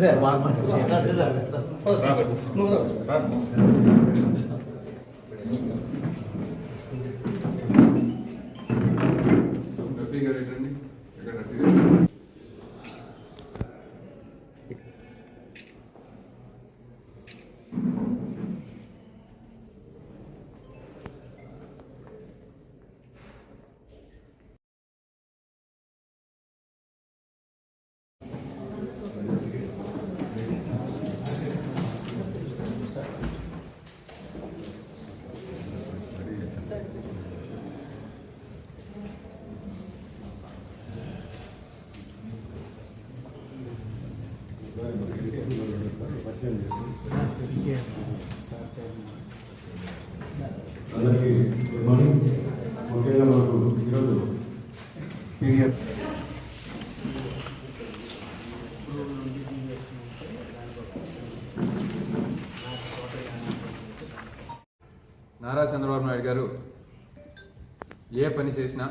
对，关门。那知道了。好，不。నారా చంద్రబాబు నాయుడు గారు ఏ పని చేసినా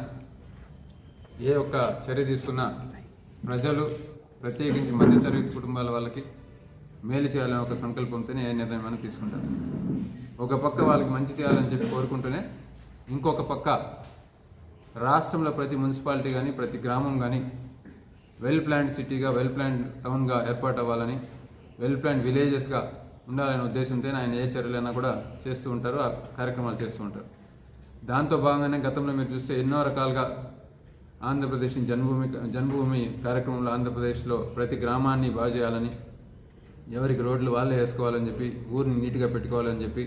ఏ ఒక్క చర్య తీసుకున్నా ప్రజలు ప్రత్యేకించి మధ్యతరగతి కుటుంబాల వాళ్ళకి మేలు చేయాలనే ఒక సంకల్పంతోనే ఏ నిర్ణయమైనా తీసుకుంటారు. ఒక పక్క వాళ్ళకి మంచి చేయాలని చెప్పి కోరుకుంటూనే ఇంకొక పక్క రాష్ట్రంలో ప్రతి మున్సిపాలిటీ కానీ ప్రతి గ్రామం కానీ వెల్ ప్లాన్డ్ సిటీగా వెల్ ప్లాన్డ్ టౌన్గా ఏర్పాటు అవ్వాలని వెల్ ప్లాన్డ్ విలేజెస్గా ఉండాలనే ఉద్దేశంతో ఆయన ఏ చర్యలైనా కూడా చేస్తూ ఉంటారు ఆ కార్యక్రమాలు చేస్తూ ఉంటారు. దాంతో భాగంగానే గతంలో మీరు చూస్తే ఎన్నో రకాలుగా ఆంధ్రప్రదేశ్ జన్మభూమి జన్మభూమి కార్యక్రమంలో ఆంధ్రప్రదేశ్లో ప్రతి గ్రామాన్ని బాగు చేయాలని ఎవరికి రోడ్లు వాళ్ళే వేసుకోవాలని చెప్పి ఊరిని నీట్గా పెట్టుకోవాలని చెప్పి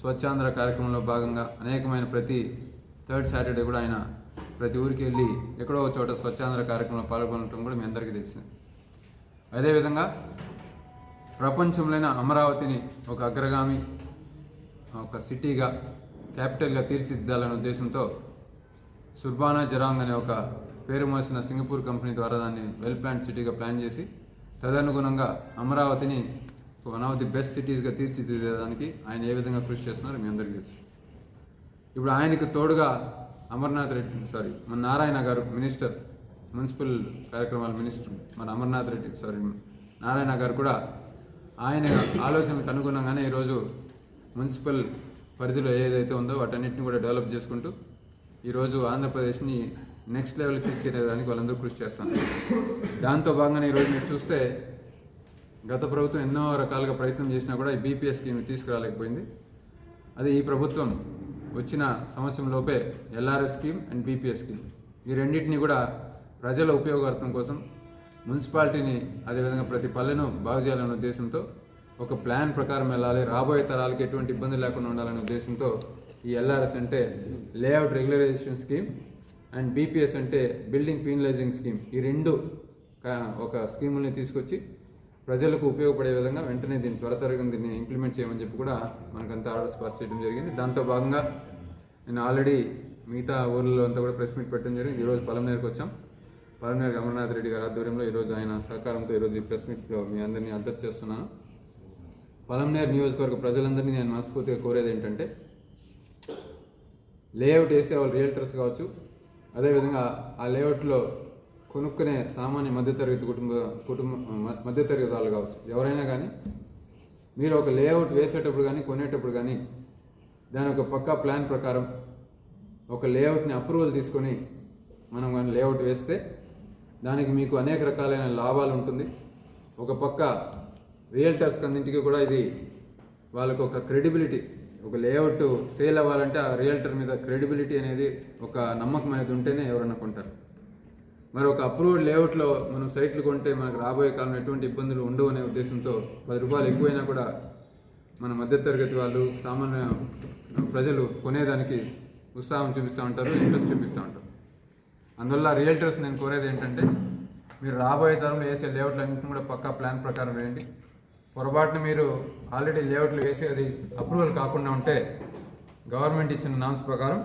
స్వచ్ఛాంధ్ర కార్యక్రమంలో భాగంగా అనేకమైన ప్రతి థర్డ్ సాటర్డే కూడా ఆయన ప్రతి ఊరికి వెళ్ళి ఎక్కడో ఒక చోట స్వచ్ఛాంధ్ర కార్యక్రమంలో పాల్గొనడం కూడా మీ అందరికీ తెలిసింది. అదేవిధంగా ప్రపంచంలోనే అమరావతిని ఒక అగ్రగామి ఒక సిటీగా క్యాపిటల్గా తీర్చిదిద్దాలనే ఉద్దేశంతో సుర్బానా జరాంగ్ అనే ఒక పేరు మోసిన సింగపూర్ కంపెనీ ద్వారా దాన్ని వెల్ ప్లాన్ సిటీగా ప్లాన్ చేసి తదనుగుణంగా అమరావతిని వన్ ఆఫ్ ది బెస్ట్ సిటీస్గా తీర్చిదిద్దేదానికి ఆయన ఏ విధంగా కృషి చేస్తున్నారో మీ అందరికీ తెలుసు. ఇప్పుడు ఆయనకు తోడుగా అమర్నాథ్ రెడ్డి సారీ మన నారాయణ గారు మినిస్టర్ మున్సిపల్ కార్యక్రమాల మినిస్టర్ మన అమర్నాథ్ రెడ్డి సారీ నారాయణ గారు కూడా ఆయన ఆలోచనకు అనుగుణంగానే ఈరోజు మున్సిపల్ పరిధిలో ఏదైతే ఉందో వాటన్నిటిని కూడా డెవలప్ చేసుకుంటూ ఈరోజు ఆంధ్రప్రదేశ్ని నెక్స్ట్ లెవెల్కి తీసుకెళ్ళేదానికి వాళ్ళందరూ కృషి చేస్తాను దాంతో భాగంగానే ఈరోజు మీరు చూస్తే గత ప్రభుత్వం ఎన్నో రకాలుగా ప్రయత్నం చేసినా కూడా ఈ బీపీఎస్ స్కీమ్ తీసుకురాలేకపోయింది. అదే ఈ ప్రభుత్వం వచ్చిన సంవత్సరం లోపే L R S scheme and B P S scheme. ఈ రెండింటినీ కూడా ప్రజల ఉపయోగార్థం కోసం మున్సిపాలిటీని అదేవిధంగా ప్రతి పల్లెను బాగు చేయాలనే ఉద్దేశంతో ఒక ప్లాన్ ప్రకారం వెళ్ళాలి. రాబోయే తరాలకి ఎటువంటి ఇబ్బంది లేకుండా ఉండాలనే ఉద్దేశంతో ఈ ఎల్ఆర్ఎస్ అంటే layout regularization scheme and B P S అంటే బిల్డింగ్ పీనలైజింగ్ స్కీమ్. ఈ రెండు ఒక స్కీముల్ని తీసుకొచ్చి ప్రజలకు ఉపయోగపడే విధంగా వెంటనే దీన్ని త్వరతరగా దీన్ని ఇంప్లిమెంట్ చేయమని చెప్పి కూడా మనకంతా ఆర్డర్స్ పాస్ చేయడం జరిగింది. దాంతో భాగంగా నేను ఆల్రెడీ మిగతా ఊర్లలో అంతా కూడా ప్రెస్ మీట్ పెట్టడం జరిగింది. ఈరోజు పలమనేరుకు వచ్చాం. పలమనేరు అమర్నాథ్ రెడ్డి గారి ఆధ్వర్యంలో ఈరోజు ఆయన సహకారంతో ఈరోజు ఈ ప్రెస్ మీట్లో మీ అందరినీ అడ్రస్ చేస్తున్నాను. పలమనేరు నియోజకవర్గ ప్రజలందరినీ నేను మనస్ఫూర్తిగా కోరేది ఏంటంటే లేఅవుట్ వేసే వాళ్ళు రియల్టర్స్ కావచ్చు అదేవిధంగా ఆ లేఅవుట్లో కొనుక్కునే సామాన్య మధ్యతరగతి కుటుంబ కుటుంబ మధ్యతరగతి వాళ్ళు కావచ్చు. ఎవరైనా కానీ మీరు ఒక లేఅవుట్ వేసేటప్పుడు కానీ కొనేటప్పుడు కానీ దాని ఒక పక్కా ప్లాన్ ప్రకారం ఒక లేఅవుట్ని అప్రూవల్ తీసుకొని మనం కానీ లేఅవుట్ వేస్తే దానికి మీకు అనేక రకాలైన లాభాలు ఉంటుంది. ఒక పక్క రియల్టర్స్ అన్నింటికి కూడా ఇది వాళ్ళకు ఒక క్రెడిబిలిటీ ఒక లేఅవుట్ సేల్ అవ్వాలంటే ఆ రియల్టర్ మీద క్రెడిబిలిటీ అనేది ఒక నమ్మకం అనేది ఉంటేనే ఎవరన్నా కొంటారు. మరి ఒక అప్రూవ్డ్ లేఅవుట్లో మనం సైట్లు కొంటే మనకు రాబోయే కాలంలో ఎటువంటి ఇబ్బందులు ఉండవు అనే ఉద్దేశంతో పది రూపాయలు ఎక్కువైనా కూడా మన మధ్యతరగతి వాళ్ళు సామాన్య ప్రజలు కొనేదానికి ఉత్సాహం చూపిస్తూ ఉంటారు ఇంట్రెస్ట్ చూపిస్తూ ఉంటారు. అందువల్ల రియల్టర్స్ నేను కోరేది ఏంటంటే మీరు రాబోయే తరంలో వేసే లేఅవుట్లు అన్నింటిని కూడా పక్కా ప్లాన్ ప్రకారం వేయండి. పొరపాటున మీరు ఆల్రెడీ లేఅవుట్లు వేసి అది అప్రూవల్ కాకుండా ఉంటే గవర్నమెంట్ ఇచ్చిన నామ్స్ ప్రకారం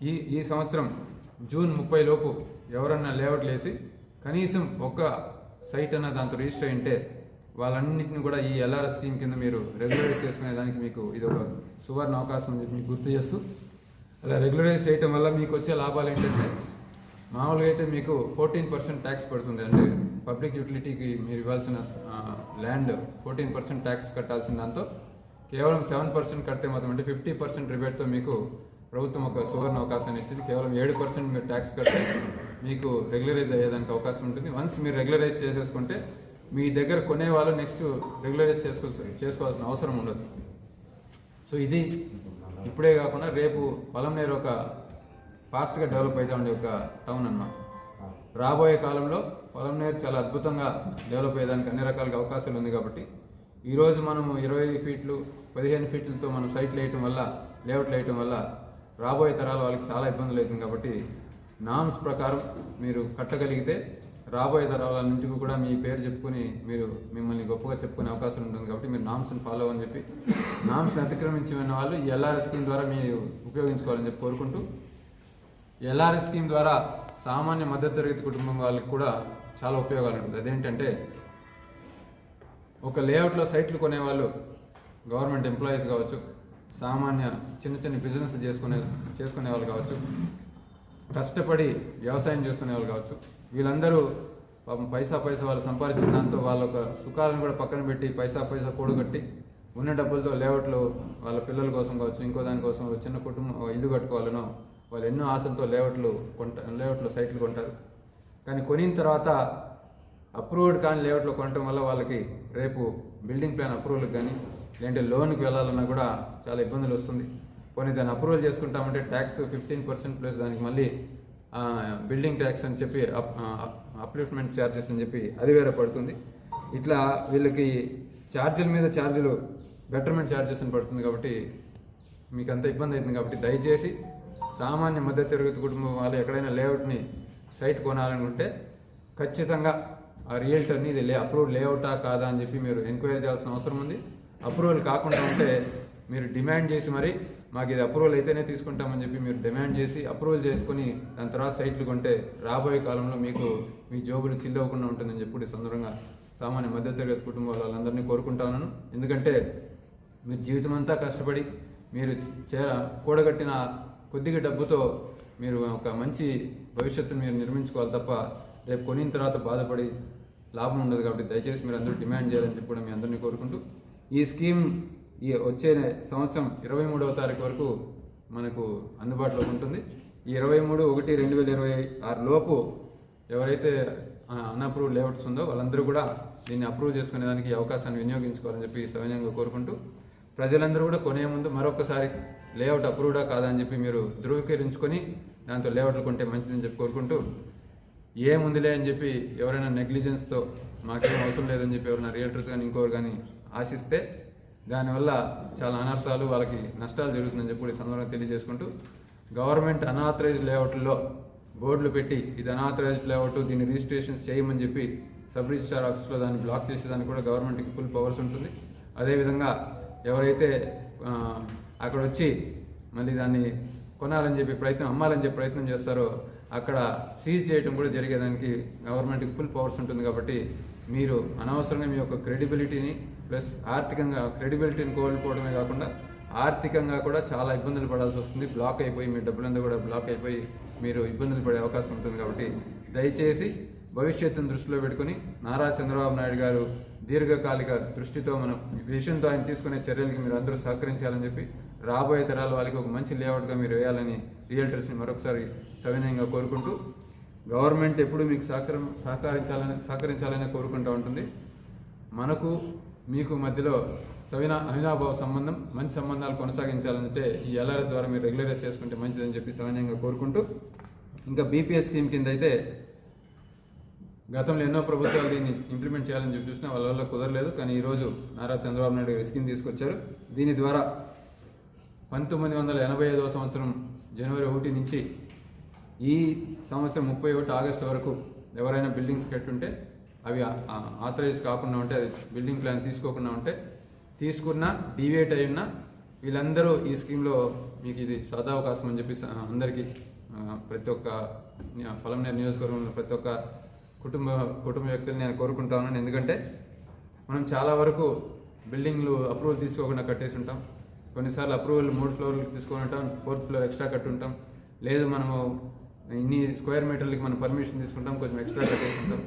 ఈ ఈ సంవత్సరం జూన్ ముప్పై లోపు ఎవరన్నా లేఅవుట్లు వేసి కనీసం ఒక్క సైట్ అన్న దాంతో రిజిస్టర్ అయింటే వాళ్ళన్నింటిని కూడా ఈ ఎల్ఆర్ఎస్ స్కీమ్ కింద మీరు రెగ్యులరైజ్ చేసుకునే దానికి మీకు ఇది ఒక సువర్ణ అవకాశం అని చెప్పి మీకు గుర్తు చేస్తూ అలా రెగ్యులరైజ్ చేయటం వల్ల మీకు వచ్చే లాభాలు ఏంటంటే మామూలుగా అయితే మీకు ఫోర్టీన్ పర్సెంట్ ట్యాక్స్ పడుతుంది. అంటే పబ్లిక్ యూటిలిటీకి మీరు ఇవ్వాల్సిన ల్యాండ్ ఫోర్టీన్ పర్సెంట్ ట్యాక్స్ కట్టాల్సిన దాంతో కేవలం సెవెన్ పర్సెంట్ కడితే మాత్రం అంటే ఫిఫ్టీ పర్సెంట్ రిబేట్తో మీకు ప్రభుత్వం ఒక సువర్ణ అవకాశాన్ని ఇచ్చింది. కేవలం ఏడు పర్సెంట్ మీరు ట్యాక్స్ కడితే మీకు రెగ్యులరైజ్ అయ్యేదానికి అవకాశం ఉంటుంది. వన్స్ మీరు రెగ్యులరైజ్ చేసేసుకుంటే మీ దగ్గర కొనే వాళ్ళు నెక్స్ట్ రెగ్యులరైజ్ చేసుకో చేసుకోవాల్సిన అవసరం ఉండదు. సో ఇది ఇప్పుడే కాకుండా రేపు పొలంనేరు ఒక ఫాస్ట్గా డెవలప్ అవుతూ ఉండే ఒక టౌన్ అన్నమాట. రాబోయే కాలంలో పొలంనేరు చాలా అద్భుతంగా డెవలప్ అయ్యేదానికి అన్ని రకాలుగా అవకాశాలు ఉంది కాబట్టి ఈరోజు మనము ఇరవై ఫీట్లు పదిహేను ఫీట్లతో మనం సైట్లు వేయటం వల్ల లేఅవుట్లు వేయటం వల్ల రాబోయే తరాల వాళ్ళకి చాలా ఇబ్బందులు అవుతుంది కాబట్టి నామ్స్ ప్రకారం మీరు కట్టగలిగితే రాబోయే తరాలన్నింటికి కూడా మీ పేరు చెప్పుకొని మీరు మిమ్మల్ని గొప్పగా చెప్పుకునే అవకాశం ఉంటుంది కాబట్టి మీరు నామ్స్ని ఫాలో అని చెప్పి నామ్స్ని అతిక్రమించిన వాళ్ళు ఈ ఎల్ఆర్ఎస్ స్కీమ్ ద్వారా మీరు ఉపయోగించుకోవాలని చెప్పి కోరుకుంటూ ఎల్ఆర్ఎస్ స్కీమ్ ద్వారా సామాన్య మధ్యతరగతి కుటుంబం వాళ్ళకి కూడా చాలా ఉపయోగాలు ఉంటుంది. అదేంటంటే ఒక లేఅవుట్లో సైట్లు కొనేవాళ్ళు గవర్నమెంట్ ఎంప్లాయీస్ కావచ్చు సామాన్య చిన్న చిన్న బిజినెస్ చేసుకునే చేసుకునే వాళ్ళు కావచ్చు కష్టపడి వ్యవసాయం చేసుకునే వాళ్ళు కావచ్చు. వీళ్ళందరూ పాపం పైసా పైసా వాళ్ళు సంపాదించిన దాంతో వాళ్ళ ఒక సుఖాలను కూడా పక్కన పెట్టి పైసా పైసా కూడగట్టి ఉన్న డబ్బులతో లేఅవుట్లు వాళ్ళ పిల్లల కోసం కావచ్చు ఇంకో దానికోసం చిన్న కుటుంబం ఇల్లు కట్టుకోవాలనో వాళ్ళు ఎన్నో ఆశలతో లేఅవుట్లు కొంట లేఅవుట్లో సైట్లు కొంటారు. కానీ కొనిన తర్వాత అప్రూవ్డ్ కాని లేఅవుట్లో కొనటం వల్ల వాళ్ళకి రేపు బిల్డింగ్ ప్లాన్ అప్రూవల్కి కానీ లేదంటే లోన్కి వెళ్ళాలన్నా కూడా చాలా ఇబ్బందులు వస్తుంది. కొన్ని దాన్ని అప్రూవల్ చేసుకుంటామంటే ట్యాక్స్ ఫిఫ్టీన్ పర్సెంట్ ప్లస్ దానికి మళ్ళీ బిల్డింగ్ ట్యాక్స్ అని చెప్పి అప్- అప్లిఫ్ట్మెంట్ ఛార్జెస్ అని చెప్పి అది వేరే పడుతుంది. ఇట్లా వీళ్ళకి ఛార్జీల మీద ఛార్జీలు బెటర్మెంట్ ఛార్జెస్ అని పడుతుంది కాబట్టి మీకు అంత ఇబ్బంది అవుతుంది కాబట్టి దయచేసి సామాన్య మధ్యతరగతి కుటుంబం వాళ్ళు ఎక్కడైనా లేఅవుట్ని సైట్ కొనాలనుకుంటే ఖచ్చితంగా ఆ రియల్టర్ని ఇది లే అప్రూవ్డ్ లేఅవుటా కాదా అని చెప్పి మీరు ఎంక్వైరీ చేయాల్సిన అవసరం ఉంది. అప్రూవల్ కాకుండా ఉంటే మీరు డిమాండ్ చేసి మరి మాకు ఇది అప్రూవల్ అయితేనే తీసుకుంటామని చెప్పి మీరు డిమాండ్ చేసి అప్రూవల్ చేసుకుని దాని తర్వాత సైట్లు కొంటే రాబోయే కాలంలో మీకు మీ జోబులు చిల్లవకుండా ఉంటుందని చెప్పి ఈ సందర్భంగా సామాన్య మధ్యతరగతి కుటుంబం వాళ్ళందరినీ కోరుకుంటా ఎందుకంటే మీరు జీవితం అంతా కష్టపడి మీరు చేర కూడగట్టిన కొద్దిగా డబ్బుతో మీరు ఒక మంచి భవిష్యత్తును మీరు నిర్మించుకోవాలి తప్ప రేపు కొనిన తర్వాత బాధపడి లాభం ఉండదు కాబట్టి దయచేసి మీరు అందరూ డిమాండ్ చేయాలని చెప్పి కూడా మీ అందరినీ కోరుకుంటూ ఈ స్కీమ్ ఈ వచ్చే సంవత్సరం ఇరవై మూడవ తారీఖు వరకు మనకు అందుబాటులో ఉంటుంది. ఈ ఇరవై మూడు ఒకటి రెండు వేల ఇరవై ఆరు లోపు ఎవరైతే అన్అప్రూవ్ లేఅవుట్స్ ఉందో వాళ్ళందరూ కూడా దీన్ని అప్రూవ్ చేసుకునే దానికి అవకాశాన్ని వినియోగించుకోవాలని చెప్పి సవినయంగా కోరుకుంటూ ప్రజలందరూ కూడా కొనే ముందు మరొకసారి లేఅవుట్ అప్రూవ్డా కాదా అని చెప్పి మీరు ధృవీకరించుకొని దాంతో లేఅవుట్లు కొంటే మంచిదని చెప్పి కోరుకుంటూ ఏముందిలే అని చెప్పి ఎవరైనా నెగ్లిజెన్స్తో మాకేం అవసరం లేదని చెప్పి ఎవరైనా రియల్టర్స్ కానీ ఇంకోరు కానీ ఆశిస్తే దానివల్ల చాలా అనర్థాలు వాళ్ళకి నష్టాలు జరుగుతుందని చెప్పి ఈ సందర్భంగా తెలియజేసుకుంటూ గవర్నమెంట్ అనాథరైజ్డ్ లేఅవుట్లో బోర్డులు పెట్టి ఇది అనాథరైజ్డ్ లేఅవుట్ దీన్ని రిజిస్ట్రేషన్స్ చేయమని చెప్పి సబ్ రిజిస్ట్రార్ ఆఫీస్లో దాన్ని బ్లాక్ చేసేదానికి కూడా గవర్నమెంట్కి ఫుల్ పవర్స్ ఉంటుంది. అదేవిధంగా ఎవరైతే అక్కడ వచ్చి మళ్ళీ దాన్ని కొనాలని చెప్పి ప్రయత్నం అమ్మాలని చెప్పి ప్రయత్నం చేస్తారో అక్కడ సీజ్ చేయడం కూడా జరిగేదానికి గవర్నమెంట్కి ఫుల్ పవర్స్ ఉంటుంది కాబట్టి మీరు అనవసరంగా మీ యొక్క క్రెడిబిలిటీని ప్లస్ ఆర్థికంగా క్రెడిబిలిటీని కోల్పోవడమే కాకుండా ఆర్థికంగా కూడా చాలా ఇబ్బందులు పడాల్సి వస్తుంది. బ్లాక్ అయిపోయి మీ డబ్బులంతా కూడా బ్లాక్ అయిపోయి మీరు ఇబ్బందులు పడే అవకాశం ఉంటుంది కాబట్టి దయచేసి భవిష్యత్తును దృష్టిలో పెట్టుకుని నారా చంద్రబాబు నాయుడు గారు దీర్ఘకాలిక దృష్టితో మనం విషయంతో ఆయన తీసుకునే చర్యలకి మీరు అందరూ సహకరించాలని చెప్పి రాబోయే తరాల వాళ్ళకి ఒక మంచి లేఅవుట్గా మీరు వేయాలని రియల్టర్స్ని మరొకసారి సవినయంగా కోరుకుంటూ గవర్నమెంట్ ఎప్పుడు మీకు సహకరం సహకరించాలని సహకరించాలని కోరుకుంటూ ఉంటుంది. మనకు మీకు మధ్యలో సవిన అవినాభావ సంబంధం మంచి సంబంధాలు కొనసాగించాలంటే ఈ ఎల్ఆర్ఎస్ ద్వారా మీరు రెగ్యులరైజ్ చేసుకుంటే మంచిదని చెప్పి సవినయంగా కోరుకుంటూ ఇంకా బీపీఎస్ స్కీమ్ కింద అయితే గతంలో ఎన్నో ప్రభుత్వాలు దీన్ని ఇంప్లిమెంట్ చేయాలని చెప్పి చూసినా వాళ్ళ వల్ల కుదరలేదు. కానీ ఈరోజు నారా చంద్రబాబు నాయుడు గారు స్కీమ్ తీసుకొచ్చారు. దీని ద్వారా పంతొమ్మిది వందల ఎనభై ఐదవ సంవత్సరం జనవరి ఒకటి నుంచి ఈ సంవత్సరం ముప్పై ఒకటి ఆగస్టు వరకు ఎవరైనా బిల్డింగ్స్ కట్టుంటే అవి ఆథరైజ్ కాకుండా ఉంటే అది బిల్డింగ్ ప్లాన్ తీసుకోకుండా ఉంటే తీసుకున్నా డివేట్ అయి ఉన్నా వీళ్ళందరూ ఈ స్కీమ్లో మీకు ఇది సదావకాశం అని చెప్పి అందరికీ ప్రతి ఒక్క పొలంనేరు నియోజకవర్గంలో ప్రతి ఒక్క కుటుంబ కుటుంబ వ్యక్తులు నేను కోరుకుంటా ఉన్నాను. ఎందుకంటే మనం చాలా వరకు బిల్డింగ్లు అప్రూవల్ తీసుకోకుండా కట్టేసి ఉంటాం. కొన్నిసార్లు అప్రూవల్ మూడు ఫ్లోర్లు తీసుకొని ఉంటాం ఫోర్త్ ఫ్లోర్ ఎక్స్ట్రా కట్టి ఉంటాం. లేదు మనము ఇన్ని స్క్వేర్ మీటర్లకి మనం పర్మిషన్ తీసుకుంటాం కొంచెం ఎక్స్ట్రా కట్టేసి ఉంటాం.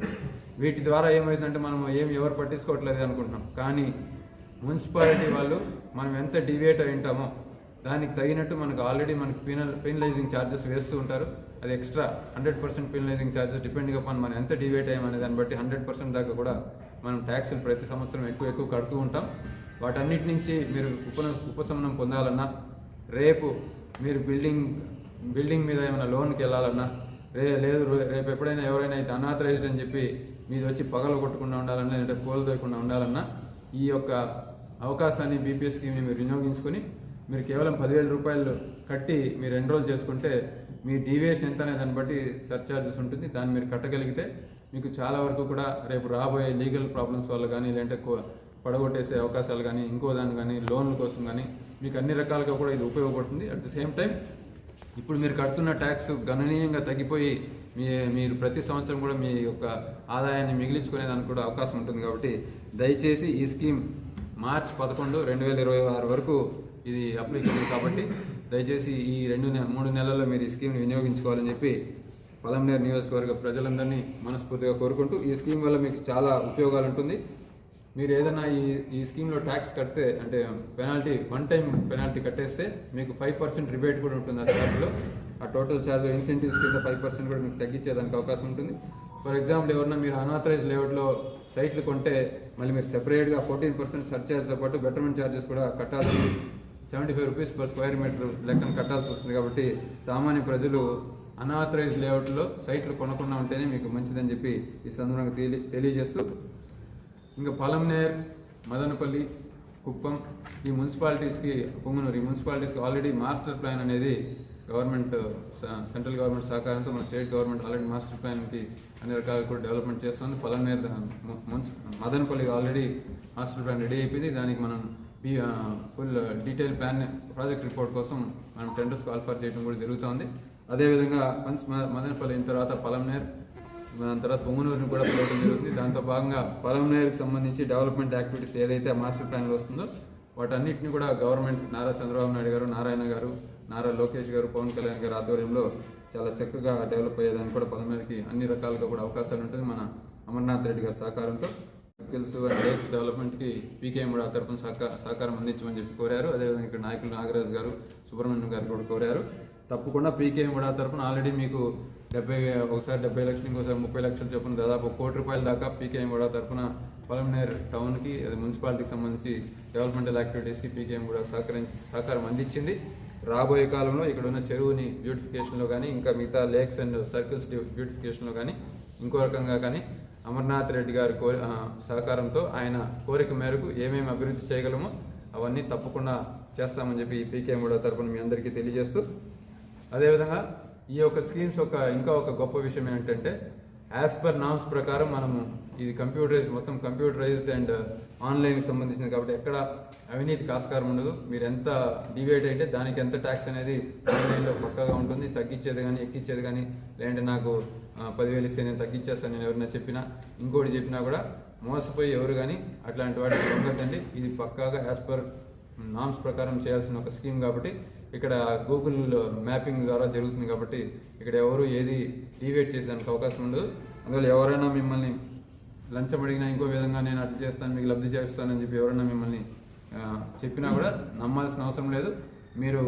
వీటి ద్వారా ఏమైందంటే మనం ఏం ఎవరు పట్టించుకోవట్లేదు అనుకుంటున్నాం. కానీ మున్సిపాలిటీ వాళ్ళు మనం ఎంత డివేట్ అయి ఉంటామో దానికి తగినట్టు మనకు ఆల్రెడీ మనకి పీనల్ పెనలైజింగ్ ఛార్జెస్ వేస్తూ ఉంటారు. అది extra hundred percent penalizing charges depending upon మనం ఎంత డివేట్ అయ్యామనే దాన్ని బట్టి హండ్రెడ్ పర్సెంట్ దాకా కూడా మనం ట్యాక్సులు ప్రతి సంవత్సరం ఎక్కువ ఎక్కువ కడుతూ ఉంటాం. వాటన్నిటి నుంచి మీరు ఉప ఉపశమనం పొందాలన్నా రేపు మీరు బిల్డింగ్ బిల్డింగ్ మీద ఏమైనా లోన్కి వెళ్ళాలన్నా రే లేదు రో- రేపు ఎప్పుడైనా ఎవరైనా అయితే అనాథరైజ్డ్ అని చెప్పి మీరు వచ్చి పగల కొట్టకుండా ఉండాలన్నా లేదంటే కోల్దోయకుండా ఉండాలన్నా ఈ యొక్క అవకాశాన్ని బీపీఎస్ స్కీమ్ని మీరు వినియోగించుకొని మీరు కేవలం పదివేల రూపాయలు కట్టి మీరు ఎన్రోల్ చేసుకుంటే మీ డీవియేషన్ ఎంత అనే దాన్ని బట్టి సర్చార్జెస్ ఉంటుంది. దాన్ని మీరు కట్టగలిగితే మీకు చాలా వరకు కూడా రేపు రాబోయే లీగల్ ప్రాబ్లమ్స్ వల్ల కానీ లేదంటే పడగొట్టేసే అవకాశాలు కానీ ఇంకో దాని కానీ లోన్ల కోసం కానీ మీకు అన్ని రకాలుగా కూడా ఇది ఉపయోగపడుతుంది. అట్ ద సేమ్ టైం ఇప్పుడు మీరు కడుతున్న ట్యాక్స్ గణనీయంగా తగ్గిపోయి మీ మీరు ప్రతి సంవత్సరం కూడా మీ యొక్క ఆదాయాన్ని మిగిలించుకునేదానికి కూడా అవకాశం ఉంటుంది కాబట్టి దయచేసి ఈ స్కీమ్ మార్చ్ పదకొండు రెండు వేల ఇరవై ఆరు వరకు ఇది అప్లికబుల్ కాబట్టి దయచేసి ఈ రెండు మూడు నెలల్లో మీరు ఈ స్కీమ్ని వినియోగించుకోవాలని చెప్పి పలంనేరు నియోజకవర్గ ప్రజలందరినీ మనస్ఫూర్తిగా కోరుకుంటూ ఈ స్కీమ్ వల్ల మీకు చాలా ఉపయోగాలు ఉంటుంది. మీరు ఏదైనా ఈ ఈ స్కీమ్లో ట్యాక్స్ కడితే అంటే పెనాల్టీ వన్ టైం పెనాల్టీ కట్టేస్తే మీకు ఫైవ్ పర్సెంట్ రిబేట్ కూడా ఉంటుంది ఆ ఛార్జ్లో. ఆ టోటల్ ఛార్జ్ ఇన్సెంటివ్స్ కింద ఫైవ్ పర్సెంట్ కూడా మీకు తగ్గించేదానికి అవకాశం ఉంటుంది. ఫర్ ఎగ్జాంపుల్ ఎవరన్నా మీరు అనాథరైజ్ లేఅవుట్లో సైట్లు కొంటే మళ్ళీ మీరు సెపరేట్గా ఫోర్టీన్ పర్సెంట్ సర్చార్జ్తో పాటు బెటర్మెంట్ ఛార్జెస్ కూడా కట్టాల్సి seventy five rupees per square metre లెక్కన కట్టాల్సి వస్తుంది కాబట్టి సామాన్య ప్రజలు అనాథరైజ్ లేఅవుట్లో సైట్లు కొనకుండా ఉంటేనే మీకు మంచిదని చెప్పి ఈ సందర్భంగా తెలియజేస్తూ ఇంకా పలంనేర్ మదనపల్లి కుప్పం ఈ మున్సిపాలిటీస్కి పొంగునూరు ఈ మున్సిపాలిటీస్కి ఆల్రెడీ మాస్టర్ ప్లాన్ అనేది గవర్నమెంట్ స- సెంట్రల్ గవర్నమెంట్ సహకారంతో మన స్టేట్ గవర్నమెంట్ ఆల్రెడీ మాస్టర్ ప్లాన్కి అన్ని రకాలు కూడా డెవలప్మెంట్ చేస్తుంది. పలంనేర్ ము- Madanapalle already master plan ready అయిపోయింది. దానికి మనం full detail plan project report కోసం మనం టెండర్స్ కాల్ఫర్ చేయడం కూడా జరుగుతోంది. అదేవిధంగా వన్స్ మ- మదనపల్లి అయిన తర్వాత పలంనేర్ దాని తర్వాత పొంగునూరుని కూడా పిలవడం జరుగుతుంది. దాంతో భాగంగా పొలంనేరుకి సంబంధించి డెవలప్మెంట్ యాక్టివిటీస్ ఏదైతే మాస్టర్ ప్లాన్లో వస్తుందో వాటన్నిటిని కూడా గవర్నమెంట్ నారా చంద్రబాబు నాయుడు గారు నారాయణ గారు నారా లోకేష్ గారు పవన్ కళ్యాణ్ గారు ఆధ్వర్యంలో చాలా చక్కగా డెవలప్ అయ్యేదానికి కూడా పొలంనేరుకి అన్ని రకాలుగా కూడా అవకాశాలు ఉంటుంది మన అమర్నాథ్ రెడ్డి గారి సహకారంతో స్కిల్స్ అండ్ లేక్స్ డెవలప్మెంట్కి పీకేఎం కూడా తరఫున సహకారం అందించమని చెప్పి కోరారు. అదేవిధంగా ఇక్కడ నాయకులు నాగరాజు గారు సుబ్రహ్మణ్యం గారు కూడా కోరారు. తప్పకుండా పీకేఎం కూడా తరఫున ఆల్రెడీ మీకు డెబ్బై ఒకసారి డెబ్బై లక్షలు ఇంకోసారి ముప్పై లక్షలు చొప్పున దాదాపు కోటి రూపాయల దాకా పీకేఎం కూడా తరఫున పలమనేర్ టౌన్కి అది మున్సిపాలిటీకి సంబంధించి డెవలప్మెంటల్ యాక్టివిటీస్కి పీకేఎం కూడా సహకరించి సహకారం అందించింది. రాబోయే కాలంలో ఇక్కడ ఉన్న చెరువుని బ్యూటిఫికేషన్లో కానీ ఇంకా మిగతా లేక్స్ అండ్ సర్కిల్స్ బ్యూటిఫికేషన్లో కానీ ఇంకో రకంగా కానీ అమర్నాథ్ రెడ్డి గారి కోరి సహకారంతో ఆయన కోరిక మేరకు ఏమేమి అభివృద్ధి చేయగలమో అవన్నీ తప్పకుండా చేస్తామని చెప్పి పీకే మూడో తరఫున తరపున మీ అందరికీ తెలియజేస్తూ అదేవిధంగా ఈ యొక్క స్కీమ్స్ ఒక ఇంకా ఒక గొప్ప విషయం ఏంటంటే యాజ్ పర్ నామ్స్ ప్రకారం మనము ఇది కంప్యూటరైజ్ మొత్తం కంప్యూటరైజ్డ్ అండ్ ఆన్లైన్కి సంబంధించింది కాబట్టి ఎక్కడ అవినీతికి ఆస్కారం ఉండదు. మీరు ఎంత డివైడ్ అయితే దానికి ఎంత ట్యాక్స్ అనేది ఆన్లైన్లో పక్కగా ఉంటుంది. తగ్గించేది కానీ ఎక్కించేది కానీ లేదంటే నాకు పదివేలు ఇస్తే నేను తగ్గించేస్తాను నేను ఎవరైనా చెప్పినా ఇంకోటి చెప్పినా కూడా మోసపోయి ఎవరు కానీ అట్లాంటి వాటికి ఉండదండి ఇది పక్కాగా యాజ్ పర్ నామ్స్ ప్రకారం చేయాల్సిన ఒక స్కీమ్ కాబట్టి ఇక్కడ గూగుల్ మ్యాపింగ్ ద్వారా జరుగుతుంది కాబట్టి ఇక్కడ ఎవరు ఏది డీవేట్ చేసేదానికి అవకాశం ఉండదు. అందువల్ల ఎవరైనా మిమ్మల్ని లంచం అడిగినా ఇంకో విధంగా నేను అట్లా చేస్తాను మీకు లబ్ధి చేస్తానని చెప్పి ఎవరైనా మిమ్మల్ని చెప్పినా కూడా నమ్మాల్సిన అవసరం లేదు. మీరు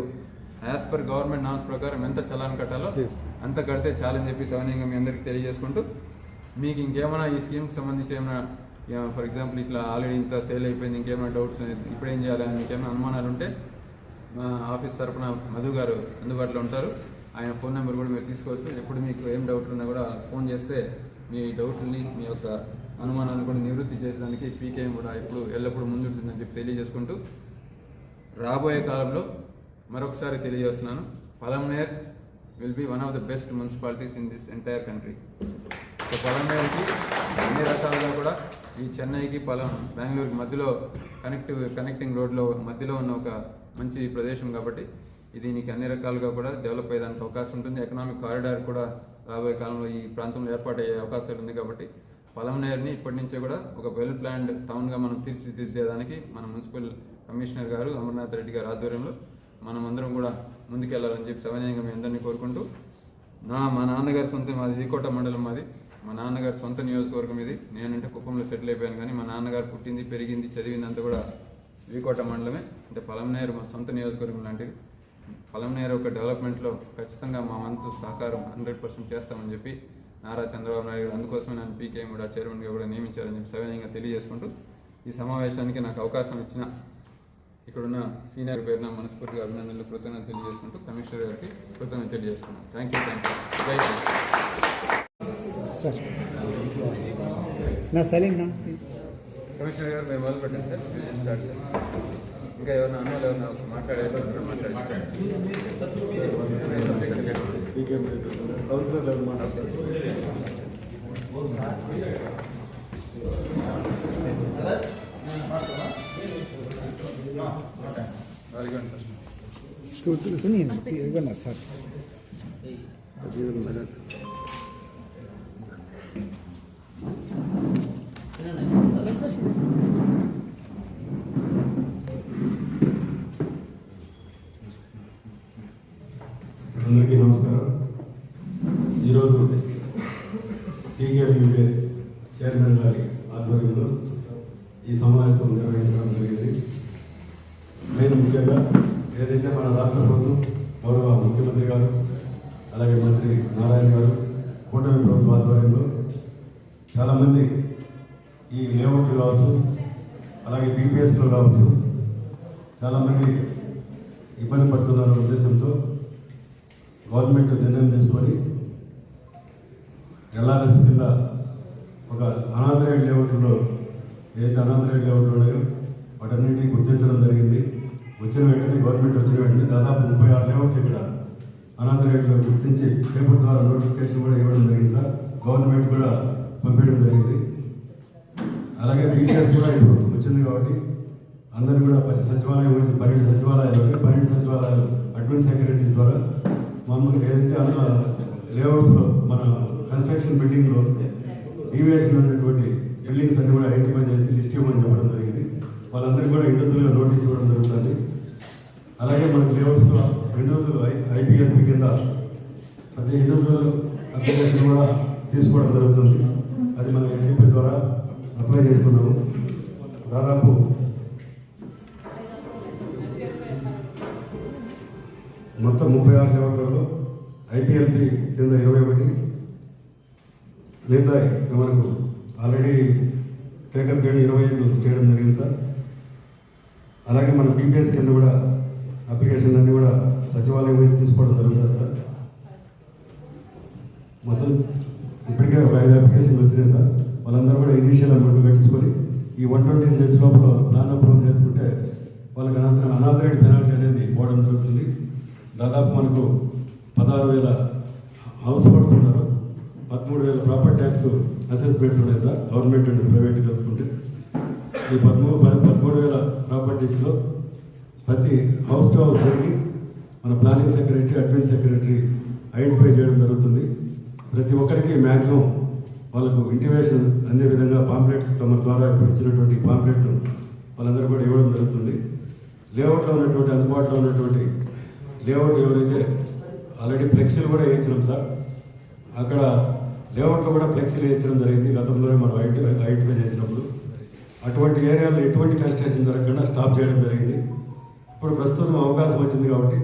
యాజ్ పర్ గవర్నమెంట్ నామ్స్ ప్రకారం ఎంత చలాన్ కట్టాలో అంత కడితే చాలని చెప్పి సవనీయంగా మీ అందరికీ తెలియజేసుకుంటూ మీకు ఇంకేమైనా ఈ స్కీమ్కి సంబంధించి ఏమైనా ఫర్ ఎగ్జాంపుల్ ఇట్లా ఆల్రెడీ ఇంత సేల్ అయిపోయింది ఇంకేమైనా డౌట్స్ ఇప్పుడు ఏం చేయాలని ఇంకేమైనా ఏమైనా అనుమానాలు ఉంటే మా ఆఫీస్ తరఫున మధు గారు అందుబాటులో ఉంటారు. ఆయన ఫోన్ నెంబర్ కూడా మీరు తీసుకోవచ్చు. ఎప్పుడు మీకు ఏం డౌట్ ఉన్నా కూడా ఫోన్ చేస్తే మీ డౌట్ని మీ యొక్క అనుమానాలను కూడా నివృత్తి చేసేదానికి పీకేఎం కూడా ఎప్పుడు ఎల్లప్పుడూ ముందుంటుందని చెప్పి తెలియజేసుకుంటూ రాబోయే కాలంలో మరొకసారి తెలియజేస్తున్నాను. Palamaner will be one of the best municipalities in this entire country so పలమనేర్కి అన్ని రకాలుగా కూడా ఈ చెన్నైకి పలం బెంగళూరుకి మధ్యలో కనెక్టివ్ కనెక్టింగ్ రోడ్లో మధ్యలో ఉన్న ఒక మంచి ప్రదేశం కాబట్టి ఇది దీనికి అన్ని రకాలుగా కూడా డెవలప్ అయ్యేదానికి అవకాశం ఉంటుంది. ఎకనామిక్ కారిడార్ కూడా రాబోయే కాలంలో ఈ ప్రాంతంలో ఏర్పాటు అయ్యే అవకాశాలు ఉంది కాబట్టి పలంనేరుని ఇప్పటి నుంచే కూడా ఒక వెల్ ప్లాన్డ్ టౌన్గా మనం తీర్చిదిద్దేదానికి మన మున్సిపల్ కమిషనర్ గారు అమర్నాథ్ రెడ్డి గారు ఆధ్వర్యంలో మనం అందరం కూడా ముందుకెళ్ళాలని చెప్పి సవినయంగా మీ అందరినీ కోరుకుంటూ నా మా నాన్నగారి సొంత మాది ఈకోట మండలం మాది. మా నాన్నగారి సొంత నియోజకవర్గం ఇది. నేనంటే కుప్పంలో సెటిల్ అయిపోయాను కానీ మా నాన్నగారు పుట్టింది పెరిగింది చదివిందంతా కూడా వికోట మండలమే. అంటే పలంనేరు మా సొంత నియోజకవర్గం లాంటిది. పలంనేరు ఒక డెవలప్మెంట్లో ఖచ్చితంగా మా వంతు సహకారం హండ్రెడ్ పర్సెంట్ చేస్తామని చెప్పి నారా చంద్రబాబు నాయుడు గారు అందుకోసమే నన్ను పీకేఎం కూడా చైర్మన్గా కూడా నియమించారని చెప్పి సవినయంగా తెలియజేసుకుంటూ ఈ సమావేశానికి నాకు అవకాశం ఇచ్చిన ఇక్కడున్న సీనియర్ పేరున మనస్ఫూర్తిగా అభినందనలు కృతజ్ఞతలు తెలియజేసుకుంటూ కమిషనర్ గారికి కృతజ్ఞతలు తెలియజేసుకున్నాను థ్యాంక్ యూ థ్యాంక్ యూ జై. సార్ నా కమిషనర్ గారు మీరు మొదలు పెట్టండి సార్. మీరు స్టార్ట్ సార్ ఇంకా ఎవరైనా అన్నోళ్ళు ఎవరైనా మాట్లాడారు మాట్లాడండి కౌన్సిలర్ ఎవరు మాట్లాడతారు వాళ్ళకి ఇవ్వండి ఫస్ట్ ఇవ్వండి సార్ అందరికీ నమస్కారం ఈరోజు టీకేఎఫ్యూకే చైర్మన్ గారి ఆధ్వర్యంలో ఈ సమావేశం నిర్వహించడం జరిగింది నేను ముఖ్యంగా ఏదైతే మన రాష్ట్ర ప్రభుత్వం గౌరవ ముఖ్యమంత్రి గారు అలాగే మంత్రి నారాయణ గారు కూటమి ప్రభుత్వ ఆధ్వర్యంలో చాలామంది ఈ లేఅవుట్లు కావచ్చు అలాగే బీపీఎస్లో కావచ్చు చాలామంది ఇబ్బంది పడుతున్న ఉద్దేశంతో గవర్నమెంట్ నిర్ణయం తీసుకొని ఎల్ఆర్ఎస్ కింద ఒక అనాథరేడ్ లేఅవుట్లో ఏదైతే అనాథరేడ్ లేఅవుట్లు ఉన్నాయో వాటన్నింటినీ గుర్తించడం జరిగింది. వచ్చిన వెంటనే గవర్నమెంట్ వచ్చిన వెంటనే దాదాపు ముప్పై ఆరు లేఅవుట్లు ఇక్కడ అనాథరైడ్లో గుర్తించి పేపర్ ద్వారా నోటిఫికేషన్ కూడా ఇవ్వడం జరిగింది సార్. గవర్నమెంట్ కూడా పంపించడం జరిగింది. అలాగే టీచర్స్ కూడా ఇప్పుడు వచ్చింది కాబట్టి అందరూ కూడా పది సచివాలయం వేసి పన్నెండు సచివాలయాలు పన్నెండు సచివాలయాలు అడ్మిన్ సెక్రటరీ ద్వారా మామూలుగా ఏదైతే అందులో లేఅవుట్స్లో మన కన్స్ట్రక్షన్ బిల్డింగ్లో డీవియేషన్ ఉన్నటువంటి బిల్డింగ్స్ అన్ని కూడా ఐడెంటిఫై చేసి లిస్ట్ ఇవ్వమని చెప్పడం జరిగింది. వాళ్ళందరికీ కూడా ఇండివిజువల్గా నోటీస్ ఇవ్వడం జరుగుతుంది. అలాగే మనకు లేఅవుట్స్లో ఇండివిజువల్ ఐ ఐపీఎల్పీ కింద ప్రతి రోజులు అప్లికేషన్ కూడా తీసుకోవడం జరుగుతుంది. అది మనం ఎన్డీపీ ద్వారా అప్లై చేస్తున్నాము. దాదాపు మొత్తం ముప్పై ఆరు లేఅవుట్లలో ఐపీఎల్పీ కింద ఇరవై ఒకటి మిగతా మనకు ఆల్రెడీ టేకప్ చేయడం ఇరవై ఐదు చేయడం జరిగింది సార్. అలాగే మన బీపీఎస్ కింద కూడా అప్లికేషన్ అన్నీ కూడా సచివాలయం వేసి తీసుకోవడం జరుగుతుంది సార్. మొత్తం ఇప్పటికే ఒక ఐదు అప్లికేషన్లు వచ్చినాయి సార్. వాళ్ళందరూ కూడా ఇనీషియల్ అమౌంట్ కట్టించుకొని ఈ వన్ ట్వంటీ డేస్ లోపల ప్లాన్ అప్రూవ్ చేసుకుంటే వాళ్ళకి అనంతరం అనాథరైడ్ పెనాల్టీ అనేది పోవడం జరుగుతుంది. దాదాపు మనకు పదహారు వేల హౌస్ హోల్డ్స్ ఉన్నారు. పదమూడు వేల ప్రాపర్టీ ట్యాక్స్ అసెస్మెంట్స్ ఉన్నాయి సార్. గవర్నమెంట్ అండ్ ప్రైవేట్ కలుపుకుంటే. ఈ పదమూడు పదమూడు వేల ప్రాపర్టీస్లో ప్రతి హౌస్ టు హౌస్ జరిగి మన planning secretary admin secretary identify చేయడం జరుగుతుంది. ప్రతి ఒక్కరికి మ్యాక్సిమం వాళ్ళకు ఇంటిమేషన్ అందే విధంగా పాంప్లెట్స్ తమ ద్వారా ఇప్పుడు ఇచ్చినటువంటి పాంప్లెట్ను వాళ్ళందరూ కూడా ఇవ్వడం జరుగుతుంది. లేఅవుట్లో ఉన్నటువంటి అందుబాటులో ఉన్నటువంటి లేఅవుట్ ఎవరైతే ఆల్రెడీ ఫ్లెక్సీలు కూడా వేయించినాం సార్. అక్కడ లేఅవుట్లో కూడా ఫ్లెక్సీలు వేయించడం జరిగింది. గతంలోనే మనం ఐడెంటిఫై ఐడెంటిఫై చేసినప్పుడు. అటువంటి ఏరియాలో ఎటువంటి కన్స్ట్రక్షన్ జరగకుండా స్టాప్ చేయడం జరిగింది. ఇప్పుడు ప్రస్తుతం అవకాశం వచ్చింది కాబట్టి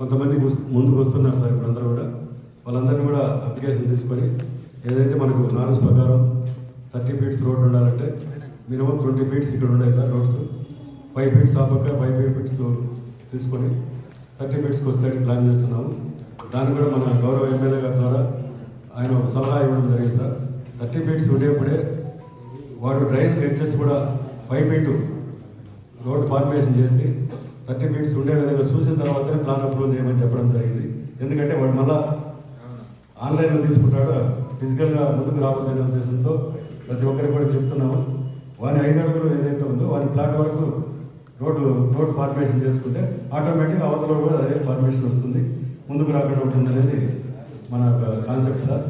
కొంతమంది ముందుకు వస్తున్నారు సార్ ఇప్పుడు అందరూ కూడా. వాళ్ళందరినీ కూడా అప్లికేషన్ తీసుకొని ఏదైతే మనకు నాలుగు ప్రకారం థర్టీ ఫీట్స్ రోడ్ ఉండాలంటే మినిమం ట్వంటీ ఫీట్స్ ఇక్కడ ఉన్నాయి సార్ రోడ్స్. ఫైవ్ ఫీట్స్ ఆ పక్క ఫైవ్ ఫైవ్ ఫీట్స్ తీసుకొని థర్టీ ఫీట్స్కి వస్తాయని ప్లాన్ చేస్తున్నాము. దాన్ని కూడా మన గౌరవ ఎమ్మెల్యే గారి ద్వారా ఆయన ఒక సలహా ఇవ్వడం జరిగింది సార్. థర్టీ ఫీట్స్ ఉండేప్పుడే వాడు డ్రైన్ ఎడ్జెస్ కూడా ఫైవ్ ఫీట్ రోడ్ ఫార్మేషన్ చేసి థర్టీ మినిట్స్ ఉండే విధంగా చూసిన తర్వాతనే ప్లాన్ అప్రూవ్ చేయమని చెప్పడం జరిగింది. ఎందుకంటే వాడు మళ్ళా ఆన్లైన్లో తీసుకుంటాడు ఫిజికల్గా ముందుకు రాబోతున్న ఉద్దేశంతో ప్రతి ఒక్కరికి కూడా చెప్తున్నాము. వాని ఐదు అడుగులు ఏదైతే ఉందో వాని ప్లాట్ వరకు రోడ్డు రోడ్ ఫార్మేషన్ చేసుకుంటే ఆటోమేటిక్ అవతల కూడా అదే ఫార్మేషన్ వస్తుంది. ముందుకు రాకుండా ఉంటుంది అనేది మన కాన్సెప్ట్ సార్.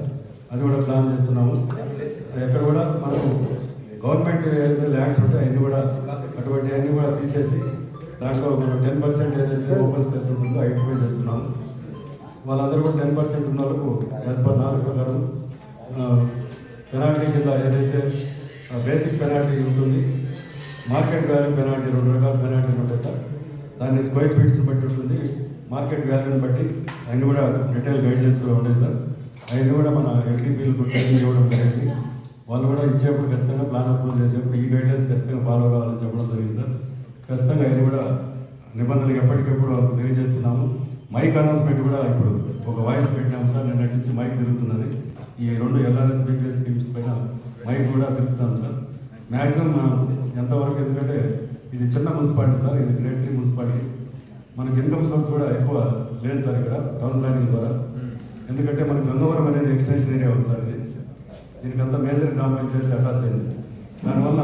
అది కూడా ప్లాన్ చేస్తున్నాము. ఎక్కడ కూడా మనకు గవర్నమెంట్ ఏదైతే ల్యాండ్స్ ఉంటాయి అన్నీ కూడా అటువంటి అన్ని కూడా తీసేసి దాంట్లో మనం టెన్ పర్సెంట్ ఏదైతే ఓపెన్ స్పేస్ ఉంటుందో ఐడెంటిఫై చేస్తున్నాము వాళ్ళందరూ కూడా టెన్ పర్సెంట్ ఉన్న వాళ్ళకు యాజ్ పర్ నాలుగు ప్రకారం పెనాల్టీ కింద ఏదైతే బేసిక్ పెనాల్టీ ఉంటుంది మార్కెట్ వాల్యూ పెనాల్టీ రెండు రకాల పెనాల్టీలు ఉంటాయి సార్. దాన్ని స్క్వేర్ ఫీట్స్ బట్టి ఉంటుంది. మార్కెట్ వాల్యూని బట్టి అన్ని కూడా రిటైల్ గైడెన్స్లో ఉన్నాయి సార్. అవన్నీ కూడా మన ఎల్టీపీలకు ట్రైనింగ్ ఇవ్వడం జరిగింది. వాళ్ళు కూడా ఇచ్చేప్పుడు ఖచ్చితంగా ప్లాన్ అప్రూవ్ చేసేప్పుడు ఈ గైడ్లైన్స్ ఖచ్చితంగా ఫాలో కావాలని చెప్పడం జరిగింది సార్. ఖచ్చితంగా ఇది కూడా నిబంధనలు ఎప్పటికెప్పుడు వాళ్ళకు తెలియజేస్తున్నాము. మైక్ అనౌన్స్మెంట్ కూడా ఇప్పుడు ఒక వాయిస్ పెట్టినాము సార్ నిన్నటి నుంచి మైక్ తిరుగుతున్నది. ఈ రెండు L R S B P S schemes పైన మైక్ కూడా తిరుగుతాం సార్. మ్యాక్సిమం ఎంతవరకు ఎందుకంటే ఇది చిన్న మున్సిపాలిటీ సార్ ఇది గ్రేట్ త్రీ మున్సిపాలిటీ. మనకి ఇన్కమ్ సోర్స్ కూడా ఎక్కువ లేదు సార్ ఇక్కడ టౌన్ ప్లానింగ్ ద్వారా. ఎందుకంటే మనకి గంగవరం అనేది ఎక్స్టెన్షన్ ఏరియా ఉంది సార్ ఇది. దీనికి అంతా మేజర్ గ్రామ పంచాయతీ అటాచ్ అయింది దానివల్ల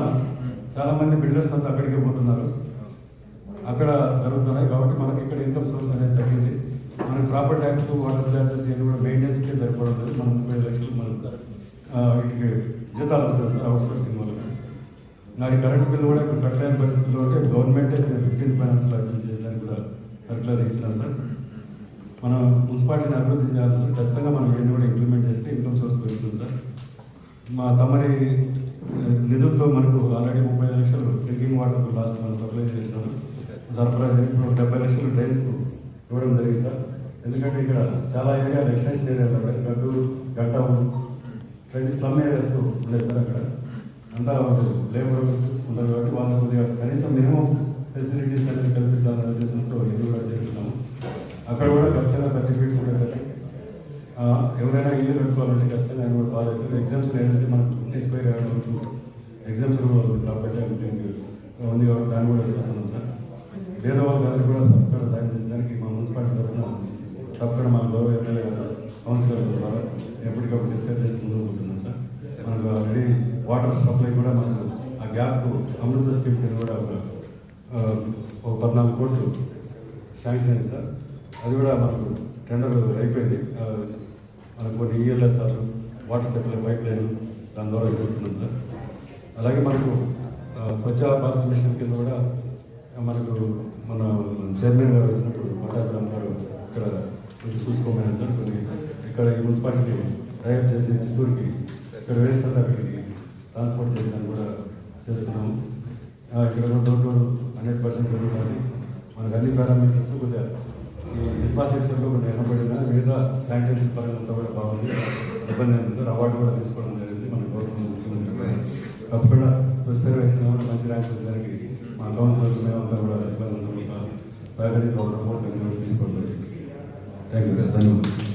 చాలామంది బిల్డర్స్ అంతా అక్కడికే పోతున్నారు. అక్కడ జరుగుతున్నాయి. కాబట్టి మనకి ఇక్కడ ఇన్కమ్ సోర్స్ అనేది తగ్గింది. మనకి ప్రాపర్ ట్యాక్స్ వాటర్ ఛార్జెస్ ఇవి కూడా మెయింటెనెన్స్కి సరిపోవడం లేదు మనం ముప్పై లక్షలు మనం వీటికి జీతాలు అవుతుంది సార్ అవుట్ సోర్సింగ్ వల్ల. నాకు కరెంట్ బిల్లు కూడా ఇప్పుడు కట్టలేని పరిస్థితుల్లో ఉంటే గవర్నమెంటే ఫిఫ్టీన్ ఫైనాన్స్ అడ్జస్ట్ చేయడానికి కూడా సర్కులర్ ఇచ్చినాం సార్. మన మున్సిపాలిటీని అభివృద్ధి చేయాలి ఖచ్చితంగా మనం ఏది కూడా ఇంప్లిమెంట్ చేస్తే ఇన్కమ్ సోర్స్ పెరుగుతుంది సార్. మా తమరి నిధులతో మనకు ఆల్రెడీ ముప్పై లక్షలు డ్రింకింగ్ వాటర్ లాస్ట్ మనం సప్లై చేసినాము సరఫరా ఇప్పుడు డెబ్బై లక్షలు డ్రైన్స్కు ఇవ్వడం జరిగింది సార్. ఎందుకంటే ఇక్కడ చాలా ఏరియా ఎక్స్టెన్షన్ ఏరియా గడ్డూరు గట్టం రెండు స్లమ్ ఏరియాస్ ఉండేది సార్ అక్కడ. అంతా లేబర్ ఉన్నారు కాబట్టి వాళ్ళు కొద్దిగా కనీసం మినిమం ఫెసిలిటీస్ అనేది కల్పించాలనే ఉద్దేశంతో ఇది కూడా చేస్తున్నాము. అక్కడ కూడా ఖచ్చితంగా థర్టీ ఫీట్స్ కూడా కట్టి ఎవరైనా ఇల్లు కట్టుకోవాలంటే ఖచ్చితంగా ఆయన కూడా బాగా ఎగ్జామ్స్ ఏదైతే మనకు ట్వంటీ ఎగ్జామ్స్ యార్డ్ ఎగ్జామ్స్ కాబట్టి ఉంది కాబట్టి దాన్ని కూడా చూస్తున్నాం సార్. వేరే వాళ్ళ కూడా తప్పకుండా సాయం చేయడానికి మా మున్సిపాలిటీ తరఫున తప్పకుండా మా గౌరవ ఎమ్మెల్యే కౌన్సిలర్ ద్వారా ఎప్పటికప్పుడు డిస్కస్ చేసి ముందుకు సార్. మనకు ఆల్రెడీ వాటర్ సప్లై కూడా మనకు ఆ గ్యాప్ అమృత స్కీమ్ కింద కూడా ఒక ఒక పద్నాలుగు కోట్లు శాంక్షన్ అయింది సార్. అది కూడా మనకు టెండర్ అయిపోయింది. మనకు కొన్ని E E L S R water supply pipeline దాని ద్వారా చేస్తున్నాం సార్. అలాగే మనకు స్వచ్ఛ భారత్ మిషన్ కింద కూడా మనకు మన చైర్మన్ గారు వచ్చినప్పుడు పట్టాభిరామ్ గారు ఇక్కడ వచ్చి చూసుకోమని సార్ కొన్ని ఇక్కడ ఈ మున్సిపాలిటీ డ్రైవ్ చేసి చిత్తూరుకి ఇక్కడ వేస్ట్ అంతా అక్కడికి ట్రాన్స్పోర్ట్ చేయడానికి కూడా చేస్తున్నాము. ఇక్కడ కూడా డోర్ హండ్రెడ్ పర్సెంట్ జరుగుతుంది మనకు అన్ని పారామీటర్స్ కొద్దిగా ఈ ఇన్ఫ్రాస్ట్రక్చర్లో కొన్ని వెనబడిన మిగతా శానిటేషన్ పరంగా అంతా కూడా బాగుంది. ఇబ్బంది అయింది సార్. అవార్డు కూడా తీసుకోవడం జరిగింది. మన గవర్నమెంట్ ముఖ్యమంత్రి తప్పకుండా స్వచ్ఛ కూడా మంచి ర్యాంక్ వచ్చేదానికి మా కౌన్సిలర్స్ మేమంతా కూడా ఇబ్బంది సహకరించి ఒక సపోర్ట్ తీసుకోవడం థ్యాంక్ యూ సార్. ధన్యవాదాలు.